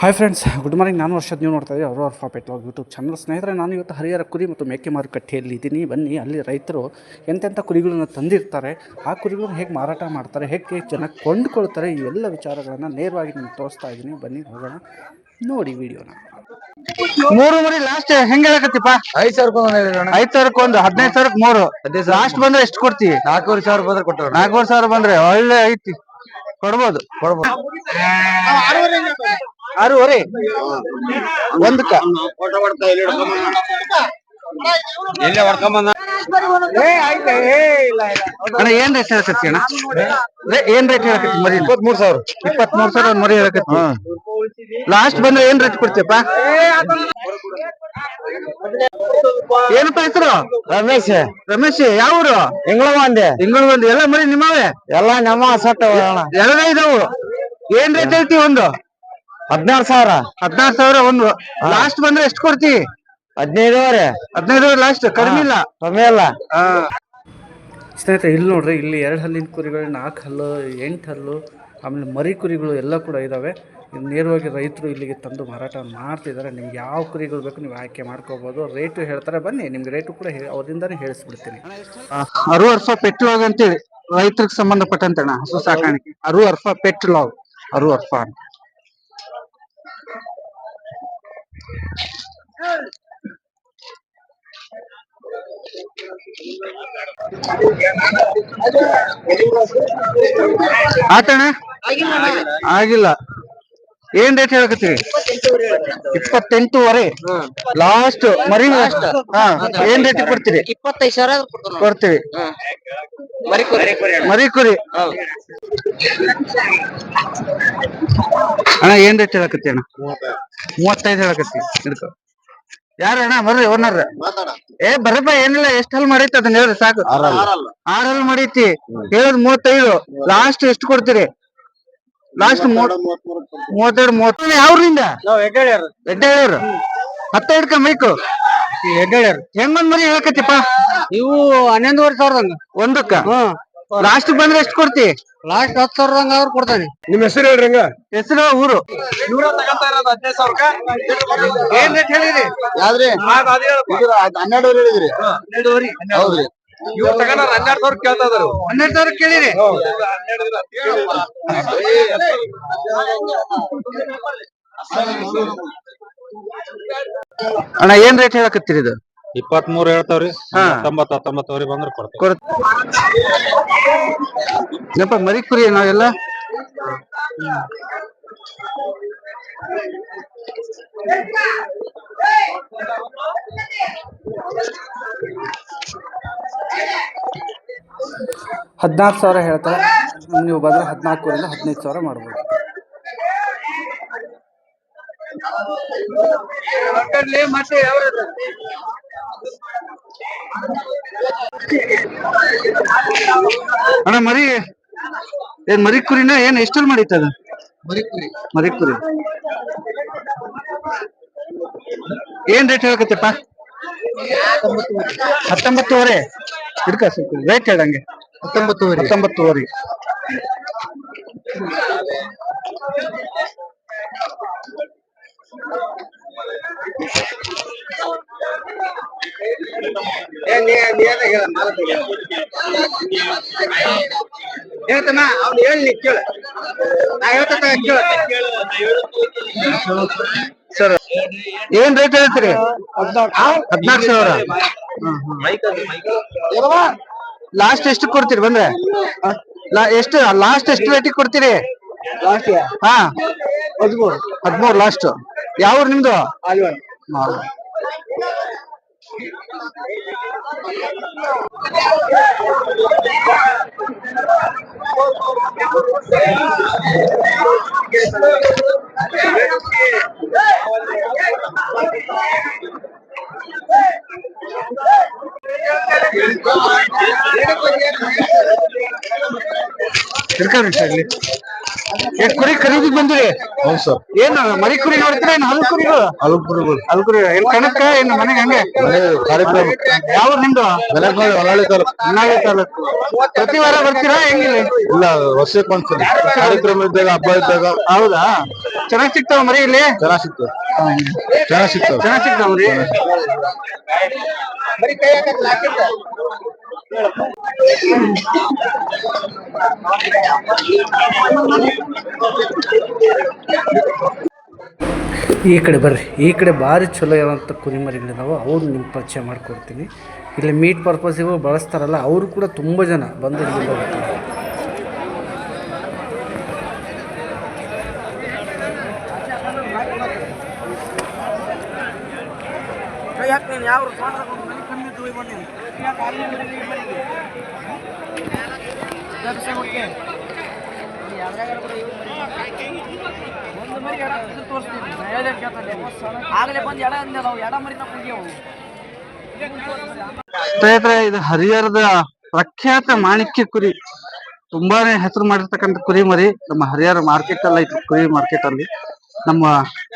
Hi friends good morning ನಾನು ವರ್ಷದ ನೀವು ನೋಡ್ತಾ ಇದ್ದೀವಿ ಅವರು ಅರ್ಫಾ ಪೆಟ್ಲಾಗ್ ಯೂಟ್ಯೂಬ್ ಚಾನಲ್ ಸ್ನೇಹಿತರೆ ನಾನು ಇವತ್ತು ಹರಿಹರ ಕುರಿ ಮತ್ತು ಮೇಕೆ ಮಾರುಕಟ್ಟೆಯಲ್ಲಿ ಇದ್ದೀನಿ. ಬನ್ನಿ ಅಲ್ಲಿ ರೈತರು ಎಂತೆಂಥ ಕುರಿಗಳನ್ನು ತಂದಿರ್ತಾರೆ ಆ ಕುರಿಗಳನ್ನು ಹೇಗೆ ಮಾರಾಟ ಮಾಡ್ತಾರೆ ಹೇಗೆ ಜನ ಕೊಂಡ್ಕೊಳ್ತಾರೆ ಈ ಎಲ್ಲ ವಿಚಾರಗಳನ್ನು ನೇರವಾಗಿ ನಿಮ್ಗೆ ತೋರಿಸ್ತಾ ಇದ್ದೀನಿ. ಬನ್ನಿ ಹೋಗೋಣ ನೋಡಿ ವಿಡಿಯೋನ. ಮೂರು ಮರಿ ಲಾಸ್ಟ್ ಹೆಂಗ್ ಹೇಳಕತ್ತಿಪ್ಪ? ಐದ್ ಸಾವಿರ ರೂಪಾಯಿ ಐದ್ ಸಾವಿರಕ್ಕೆ ಒಂದು ಹದಿನೈದು ಸಾವಿರಕ್ಕೆ ಮೂರು. ಲಾಸ್ಟ್ ಬಂದ್ರೆ ಎಷ್ಟು ಕೊಡ್ತೀವಿ? ನಾಲ್ಕೂವರೆ ಸಾವಿರ ಬಂದ್ರೆ ಕೊಟ್ಟರು ನಾಲ್ಕೂವರೆ ಸಾವಿರ ಬಂದ್ರೆ ಒಳ್ಳೆ ಐತಿ. ಕೊಡ್ಬೋದು. ಕೊಡ್ಬೋದು. ಆರೂವರೆ. ಒಂದಕ್ಕ. ಅಣ್ಣ ಏನ್ ರೇಟ್ ಹೇಳಕತ್ತಿ ಅಣ್ಣ? ಏನ್ ರೇಟ್ ಹೇಳಕತ್ತಿ ಮರಿ ಇಪ್ಪತ್ಮೂರ್ ಸಾವಿರ. ಇಪ್ಪತ್ಮೂರ್ ಸಾವಿರ ಮರಿ ಹೇಳಕತ್ತಿ. ಲಾಸ್ಟ್ ಬಂದ್ರೆ ಏನ್ ರೇಟ್ ಕೊಡ್ತೀಯಪ್ಪ? ಏನಪ್ಪ ಹೆಸರು? ರಮೇಶ್. ರಮೇಶ್ ಯಾವ ಊರು? ಇಂಗಳ ಮಂದಿ ತಿಂಗಳು ಒಂದು ಎಲ್ಲ ಮರಿ ನಿಮ್ಮವೇ? ಎಲ್ಲ ನಮ್ಮ ಸಟ್ಟ ಎಲ್ಲ ಇದಾವು. ಏನ್ ರೇಟ್ ಹೇಳ್ತಿ ಒಂದು? ಹದಿನಾರು ಸಾವಿರ? ಹದಿನಾರು ಸಾವಿರ ಒಂದು. ಲಾಸ್ಟ್ ಬಂದ್ರೆ ಎಷ್ಟು ಕೊಡ್ತಿ? ಹದಿನೈದುವರೆ. ಹದಿನೈದುವರೆ ಲಾಸ್ಟ್ ಕಡಿಮೆ ಇಲ್ಲ. ಕಮ್ಮಿ ಅಲ್ಲ. ಸ್ನೇಹಿತರೆ ಇಲ್ಲಿ ನೋಡ್ರಿ ಇಲ್ಲಿ ಎರಡು ಹಲ್ಲಿನ ಕುರಿಗಳು ನಾಲ್ಕು ಹಲ್ಲು ಎಂಟು ಹಲ್ಲು ಆಮೇಲೆ ಮರಿ ಕುರಿಗಳು ಎಲ್ಲ ಕೂಡ ಇದ್ದಾವೆ ಇದು ನೇರವಾಗಿ ರೈತರು ಇಲ್ಲಿಗೆ ತಂದು ಮಾರಾಟ ಮಾಡ್ತಿದ್ದಾರೆ. ನಿಮ್ಗೆ ಯಾವ ಕುರಿಗಳು ಬೇಕು ನೀವು ಆಯ್ಕೆ ಮಾಡ್ಕೋಬೋದು. ರೇಟು ಹೇಳ್ತಾರೆ ಬನ್ನಿ ನಿಮ್ಗೆ ರೇಟು ಕೂಡ ಅವರಿಂದನೇ ಅವರಿಂದಾನೇ ಹೇಳಿಸ್ಬಿಡ್ತೀನಿ. ಅರು ಅರ್ಫ ಪೆಟ್ ಲಾಗ್ ಅಂತೇಳಿ ರೈತರಿಗೆ ಸಂಬಂಧಪಟ್ಟಂತೆ ಅಣ್ಣ ಹಸು ಸಾಕಾಣಿಕೆ. ಅರು ಅರ್ಫ ಪೆಟ್ ಲಾಗ್. ಅರು ಅರ್ಫ ಅಂತ. ಆತಣ್ಣ? ಆಗಿಲ್ಲ. ಏನ್ ರೇಟ್ ಹೇಳಕತ್ತೀರಿ? ಇಪ್ಪತ್ತೆಂಟೂವರೆ. ಲಾಸ್ಟ್ ಮರಿ ಹಾ, ಏನ್ ರೇಟ್ ಕೊಡ್ತೀರಿ? ಇಪ್ಪತ್ತೈದು ಸಾವಿರ ಕೊಡ್ತೀವಿ. ಮರಿ ಕುರಿ. ಅಣ್ಣ, ಏನ್ ರೇಟ್ ಹೇಳಕತ್ತಿ ಅಣ್ಣ? ಮೂವತ್ತೈದು ಹೇಳಕತ್ತಿ ಯಾರ ಅಣ್ಣ? ಬರ್ರಿ ಓನರ್ ಏ ಬರಪ್ಪ ಏನಿಲ್ಲ ಎಷ್ಟ್ ಹಲ್ ಮಾಡೈತಿ ಅದನ್ನ ಹೇಳ್ರಿ ಸಾಕು. ಆರ್ ಹಲ್ ಮಾಡೈತಿ ಹೇಳದ್ ಮೂವತ್ತೈದು. ಲಾಸ್ಟ್ ಎಷ್ಟು ಕೊಡ್ತೀರಿ? ಲಾಸ್ಟ್ ಮೂವತ್ತೆರಡು ಮೂವತ್ತ ಯಾವ್ರಿಂದ ಹೆಗ್ಗಳ್ಯಾರು. ಹತ್ತ ಹಿಡ್ಕ ಮೈಕು ಎಡ್ಡೇಳ್ಯಾರ ಹೆಂಗೊಂದ್ ಮರಿ ಹೇಳಕತ್ತಿಪ್ಪ? ಇವು ಹನ್ನೊಂದುವರೆ ಸಾವಿರದ ಒಂದಕ್ಕ? ಲಾಸ್ಟ್ ಬಂದ್ರೆ ಎಷ್ಟು ಕೊಡ್ತಿ? ಲಾಸ್ಟ್ ಹತ್ತು ಸಾವಿರದಂಗ ಅವ್ರು ಕೊಡ್ತಾನೆ ನಿಮ್ ಹೆಸರು ಹೇಳ್ರಿ ಹಂಗ? ಹೆಸರು ಊರು. ಏನ್ ರೇಟ್ ಹೇಳಿರಿ ಯಾವ್ದ್ರಿ? ಹನ್ನೆರಡು ಹೇಳಿದ್ರಿ. ಹೌದ್ರಿ. ಹನ್ನೆರಡು ಸಾವಿರ ಕೇಳ್ತಾ ಇದಾರು. ಹನ್ನೆರಡು ಸಾವಿರ ಕೇಳಿರಿ. ಅಣ್ಣ ಏನ್ ರೇಟ್ ಹೇಳಕತ್ತೀರಿ ಇದು? ಇಪ್ಪತ್ಮೂರ್ ಹೇಳ್ತಾವ್ರಿ. ಹಾ. ಹತ್ತೊಂಬತ್ತು ಹತ್ತೊಂಬತ್ತುವರೆ ಬಂದ್ರೆ ಕೊಡ್ತೀವಿ. ಕೊಡ್ ಯಪ್ಪ ಮರಿ ಕುರಿ ನಾವೆಲ್ಲ? ಹದಿನಾಲ್ಕು ಸಾವಿರ ಹೇಳ್ತಾರೆ. ನೀವು ಬಂದ್ರೆ ಹದಿನಾಲ್ಕೂರಿಂದ ಹದಿನೈದು ಸಾವಿರ ಮಾಡ್ಬೋದು. ಅಣ್ಣ ಮರಿ ಏನ್ ಮರಿ ಕುರಿನ ಏನ್ ಎಷ್ಟಲ್ಲಿ ಮಾಡೈತದ ಮರಿ ಕುರಿ ಏನ್ ರೇಟ್ ಹೇಳಕತ್ತಪ್ಪ ಹತ್ತೊಂಬತ್ತುವರೆ ಹಿಡ್ಕ ಸ್ವಲ್ಪ ರೇಟ್ ಹೇಳಂಗೆ ಹತ್ತೊಂಬತ್ತುವರೆ ಹತ್ತೊಂಬತ್ತುವರೆ ಹೇಳ್ತಮ್ಮ ಅವ್ನು ಹೇಳಿ ಕೇಳ. ನಾ ಹೇಳ್ತ ಕೇಳ. ಸರ್ ಏನ್ ರೇಟ್ ಹೇಳ್ತೀರಿ? ಹದಿನಾಲ್ಕು ಸಾವಿರ. ಲಾಸ್ಟ್ ಎಷ್ಟು ಕೊಡ್ತೀರಿ ಬಂದ್ರೆ? ಎಷ್ಟು ಲಾಸ್ಟ್ ಎಷ್ಟು ರೇಟಿಗೆ ಕೊಡ್ತೀರಿ? ಹಾ. ಹದಿಮೂರು. ಹದಿಮೂರು ಲಾಸ್ಟ್ ಯಾವ ನಿಮ್ದು? ಮಾಲ್ವ. இருக்காரு சார் ಏ ಕುರಿ ಖರೀದಿ ಬಂದಿರಿ? ಹೌದು ಸರ್. ಏನು ಮರಿ ಕುರಿ ನೋಡ್ತೀರಾ ಏನ್ ಹಲ್ ಕುರಿಗಳು ಅಲ್ಪುರಿಗಳು ಹಲ್ ಕುರಿ ಏನ್ ಕಣಕ್ಕ ಏನು ಮನೆಗೆ ಹಂಗೆ? ಕಾರ್ಯಕ್ರಮ ಯಾವ ನಿಮ್ದು? ಬೆಳಗಾವಿ ಹೊನ್ನಾಳಿ ತಾಲೂಕು. ಪ್ರತಿ ವಾರ ಬರ್ತೀರಾ? ಹೆಂಗಿಲ್ಲ ಇಲ್ಲ ವರ್ಷಕ್ಕೆ ಒಂದ್ಸಲ. ಕಾರ್ಯಕ್ರಮ ಇದ್ದಾಗ ಹಬ್ಬ ಇದ್ದಾಗ. ಹೌದಾ? ಚೆನ್ನಾಗ್ ಸಿಗ್ತಾವ ಮರಿ ಇಲ್ಲಿ? ಚೆನ್ನಾಗ್ ಸಿಕ್ತಾವ ಚೆನ್ನಾಗ್ ಸಿಕ್ತಾವ ಚೆನ್ನಾಗ್ ಸಿಗ್ತಾವ ಮರಿ? ಈ ಕಡೆ ಬರ್ರಿ. ಈ ಕಡೆ ಭಾರಿ ಚಲೋ ಇರೋಂಥ ಕುರಿಮರಿಗಳಿದಾವೆ ಅವ್ರು ನಿಮ್ಮ ಪರಿಚಯ ಮಾಡಿಕೊಡ್ತೀನಿ. ಇಲ್ಲಿ ಮೀಟ್ ಪರ್ಪಸಿಗೂ ಬಳಸ್ತಾರಲ್ಲ, ಅವರು ಕೂಡ ತುಂಬ ಜನ ಬಂದು ಇಲ್ಲಿಂದ ಹೋಗ್ತಾರೆ. ಆಗಲೇ ಬಂದು ಎಡ ಅಂದೆ ನಾವು. ಎಡ ಮರಿ ನಾವು ಹೋಗ್ಯಾವು ಸ್ನೇಹಿತರೆ ಇದು ಹರಿಹರದ ಪ್ರಖ್ಯಾತ ಮಾಣಿಕ್ಯ ಕುರಿ. ತುಂಬಾನೇ ಹೆಸರು ಮಾಡಿರ್ತಕ್ಕಂಥ ಕುರಿ ಮರಿ. ನಮ್ಮ ಹರಿಹರ ಮಾರ್ಕೆಟ್ ಅಲ್ಲಿ ಕುರಿ ಮಾರ್ಕೆಟ್ ಅಲ್ಲಿ. ನಮ್ಮ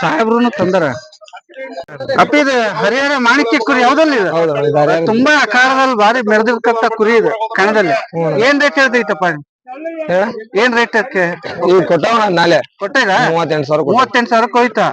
ಸಾಹೇಬ್ರು ತಂದರ. ಅಪ್ಪ ಇದು ಹರಿಹರ ಮಾಣಿಕ್ಯ ಕುರಿ ಯಾವ್ದಲ್ಲಿ ಇದು? ತುಂಬಾ ಆಕಾರದಲ್ಲಿ ಬಾರಿ ಮೆರೆದಿರ್ತಕ್ಕ ಕುರಿ ಇದು ಕಣದಲ್ಲಿ. ಏನ್ ರೇಟ್ ಹೇಳ್ತೈತಪ್ಪ? ಏನ್ ರೇಟ್ ಈಗ ಕೊಟ್ಟವ ನಾಳೆ. ಕೊಟ್ಟಾಗ? ಮೂವತ್ತೆಂಟು ಸಾವಿರ ಮೂವತ್ತೆಂಟು ಸಾವಿರಕ್ಕೆ ಹೋಯ್ತಾ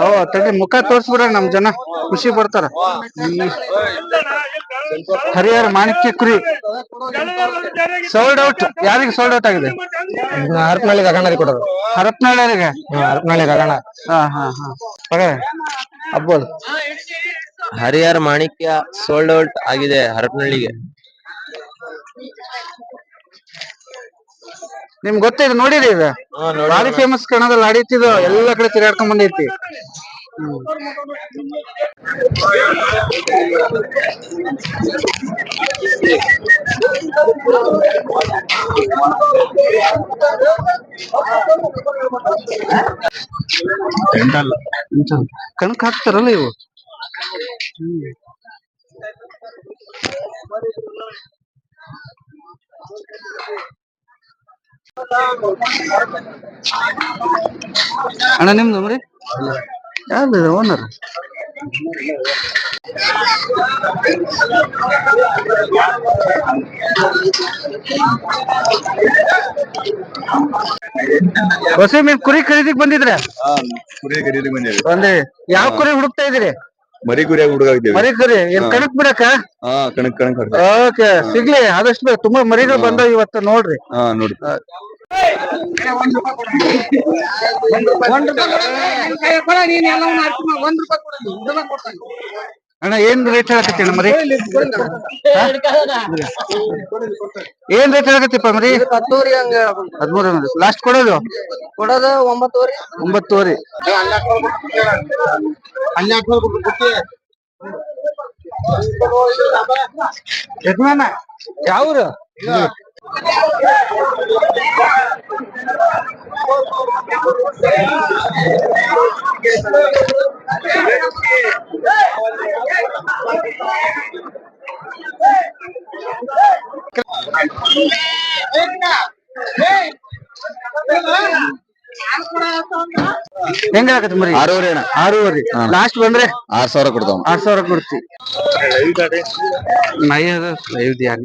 ಓ ತಡಿ ಮುಖ ತೋರ್ಸ್ಬಿಡ ನಮ್ ಜನ. ಖುಷಿ ಬರ್ತಾರ ಈ ಹರಿಹರ ಮಾಣಿಕ್ಯ ಕುರಿ. ಸೋಲ್ಡ್ ಔಟ್ ಯಾರಿಗೆ ಸೋಲ್ಡ್ ಔಟ್ ಆಗಿದೆ? ಹರಪನಹಳ್ಳಿ ಗಗಣ್ಣರಿಗೆ ಕೊಡೋದು. ಹರಪನಹಳ್ಳಿಗೆ? ಹರಪನಹಳ್ಳಿ ಗಗಣ ಹಾ ಹಾ ಹಾ. ಹಾಗಾದ್ರೆ? ಹಬ್ಬೋದು. ಹರಿಹರ ಮಾಣಿಕ್ಯ ಸೋಲ್ಡ್ ಔಟ್ ಆಗಿದೆ ಹರಪನಹಳ್ಳಿಗೆ. ನಿಮ್ಗೆ ಗೊತ್ತಿದೆ ನೋಡಿರಿ ಇದು ಭಾರಿ ಫೇಮಸ್ ಕಣದಲ್ಲಿ ನಡೀತಿದ್ದು ಎಲ್ಲ ಕಡೆ ತಿರ್ಗಾಡ್ಕೊಂಡ್ ಬಂದೈತಿ. ಕಣಕ್ ಹಾಕ್ತಾರಲ್ಲ ಇವು ಹ್ಮ್. ಅಣ್ಣ ನಿಮ್ದು ಮರಿ? ಯಾರು ಓನರ್ ಹೊಸ ಮೀನ್ ಕುರಿ ಖರೀದಿಗ್ ಬಂದಿದ್ರೆ? ಕುರಿ ಖರೀದಿ ಬಂದಿದ್ರೆ ಬಂದ್ರಿ. ಯಾವ ಕುರಿ ಹುಡುಕ್ತಾ ಇದೀರಿ ಮರಿ ಕುರಿ ಹುಡುಗ ಮರಿ ಕುರಿ ಏನ್ ಕಣಕ್ ಬಿಡಕ ಹಾ ಕಣಕ್ ಕಣಕ್ ಓಕೆ ಸಿಗ್ಲಿ ಆದಷ್ಟು ತುಂಬಾ ಮರಿಗಳು ಬಂದಾವ ಇವತ್ತು ನೋಡ್ರಿ. ಹಾ ಅಣ್ಣ, ಏನ್ ರೇಟ್ ಹೇಳಕತ್ತಿ ಏನ್ ರೇಟ್ ಹೇಳಕತ್ತಿಪ್ಪ ಮರಿ? ಹತ್ತೂರಿ ಹಂಗ ಹದ್ಮೂರ ಲಾಸ್ಟ್ ಕೊಡೋದು? ಕೊಡೋದು ಒಂಬತ್ತುವರೆ ಒಂಬತ್ತುವರೆ. ಯಜಮಾನ, ಯಾವ್ರು? ಹೆಂಗ ಆಗತ್ತೆ ಮರಿ? ಆರೂವರೆ ಅಣ್ಣ. ಆರೂವರೆ. ಲಾಸ್ಟ್ ಬಂದ್ರೆ? ಆರ್ ಸಾವಿರ ಕೊಡ್ತಾವ. ಆರ್ ಸಾವಿರ ಕೊಡ್ತಿ. ನೈ ಅದ. ಐದು ಧ್ಯಾನ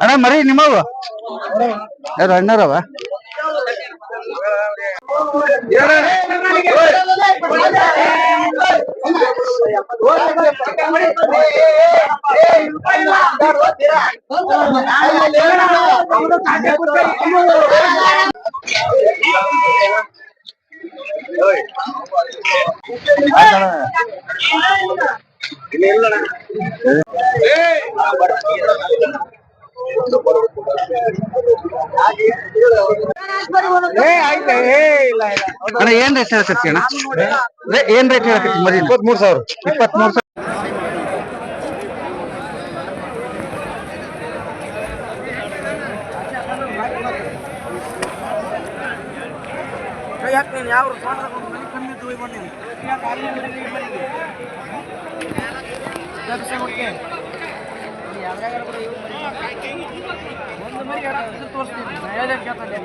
ಅಣ್ಣ ಮರಿ ನಿಮ್ಮವ ಯಾರು ಅಣ್ಣರವ ಅಣ್ಣ ಏನ್ ರೇಟ್ ಹೇಳಕತ್ತಿ ಅಣ್ಣ? ಏನ್ ರೇಟ್ ಹೇಳಕತ್ತಿ ಮರಿ ಇಪ್ಪತ್ಮೂರು ಸಾವಿರ. ಇಪ್ಪತ್ಮೂರು ಸಾವಿರ. ಯಾಕೆ ನೀನು ಯಾವ ತೋಟದಾಗ ಒಂದು ಮನೆ ಕಮ್ಮಿ ಇದ್ದು ಹೋಗಿ ಬಂದೀನಿ ಯಾಕೆ ಅಲ್ಲಿ ಮನೆಗೆ ಈ ಮನೆಗೆ ದರ್ಶನ ಹುಡುಗಿ ಒಂದು ಮರಿ ಎಡ ಇದು ತೋರಿಸ್ತೀನಿ ನಾ ಹೇಳ್ದಂಗೆ ಕೇಳ್ತಾನೆ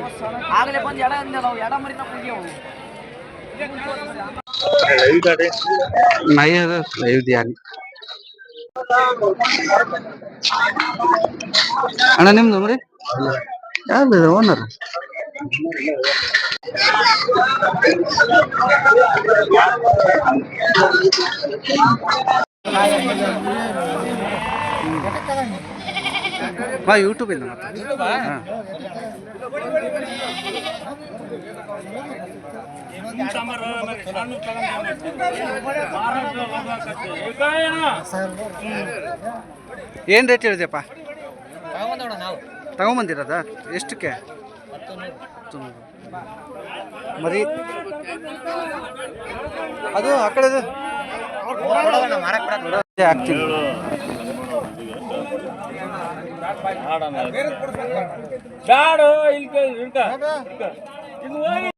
ಆಗಲೇ ಬಂದು ಎಡ ಅಂದೆ ನಾವು ಎಡ ಮರಿ ನಾವು ಹೋಗ್ಯಾವು नाही अगं लई ध्यान ಅಣ್ಣ ನಿಮ್ದು ಮರಿ ಯಾವ್ದು ಓನರ್ ಬಾ ಯೂಟ್ಯೂಬ್ ಇಲ್ಲ ಮತ್ತೆ ಏನ್ ರೇಟ್ ಹೇಳಿದೆಪ್ಪ ತಗೊಂಬಂದಿರೋದ? ಎಷ್ಟಕ್ಕೆ? ಹತ್ತು ನೂರು. ಮರಿ. ಅದು ಆ ಕಡೆ ಹಾಕ್ತೀನಿ. ಬ್ಯಾಡ ಇಲ್ಲಿ